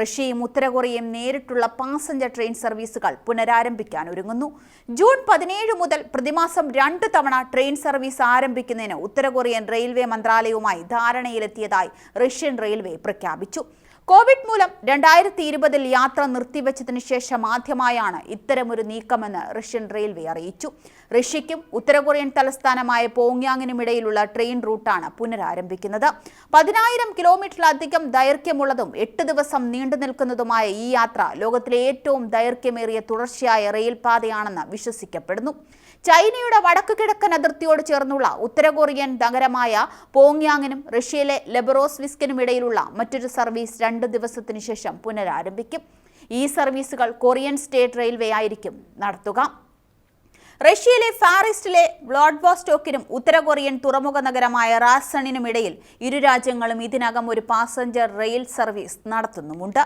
റഷ്യയും ഉത്തര കൊറിയയും നേരിട്ടുള്ള passenger train സർവീസുകൾ പുനരാരംഭിക്കാൻ ഒരുങ്ങുന്നു. ജൂൺ പതിനേഴ് മുതൽ പ്രതിമാസം രണ്ട് തവണ ട്രെയിൻ സർവീസ് ആരംഭിക്കുന്നതിന് ഉത്തര കൊറിയൻ റെയിൽവേ മന്ത്രാലയവുമായി ധാരണയിലെത്തിയതായി റഷ്യൻ റെയിൽവേ പ്രഖ്യാപിച്ചു. കോവിഡ് മൂലം രണ്ടായിരത്തി ഇരുപതിൽ യാത്ര നിർത്തിവെച്ചതിനു ശേഷം ആദ്യമായാണ് ഇത്തരമൊരു നീക്കമെന്ന് റഷ്യൻ റെയിൽവേ അറിയിച്ചു. റഷ്യയ്ക്കും ഉത്തര കൊറിയൻ തലസ്ഥാനമായ പോങ്യാങ്ങിനും ഇടയിലുള്ള ട്രെയിൻ റൂട്ടാണ് പുനരാരംഭിക്കുന്നത്. പതിനായിരം കിലോമീറ്ററിലധികം ദൈർഘ്യമുള്ളതും എട്ട് ദിവസം നീണ്ടു നിൽക്കുന്നതുമായ ഈ യാത്ര ലോകത്തിലെ ഏറ്റവും ദൈർഘ്യമേറിയ തുടർച്ചയായ റെയിൽപാതയാണെന്ന് വിശ്വസിക്കപ്പെടുന്നു. ചൈനയുടെ വടക്കു കിഴക്കൻ അതിർത്തിയോട് ചേർന്നുള്ള ഉത്തര കൊറിയൻ നഗരമായ പോങ്യാങ്ങിനും റഷ്യയിലെ ലെബറോസ്വിസ്കിനും ഇടയിലുള്ള മറ്റൊരു സർവീസ് രണ്ട് ദിവസത്തിനു ശേഷം പുനരാരംഭിക്കും. ഈ സർവീസുകൾ കൊറിയൻ സ്റ്റേറ്റ് റെയിൽവേ ആയിരിക്കും. നടത്തുക. റഷ്യയിലെ ഫാറിസ്റ്റിലെ വ്ളാഡ്വോസ്റ്റോക്കിനും ഉത്തര കൊറിയൻ തുറമുഖ നഗരമായ റാസണിനുമിടയിൽ ഇരു രാജ്യങ്ങളും ഇതിനകം ഒരു പാസഞ്ചർ റെയിൽ സർവീസ് നടത്തുന്നുമുണ്ട്.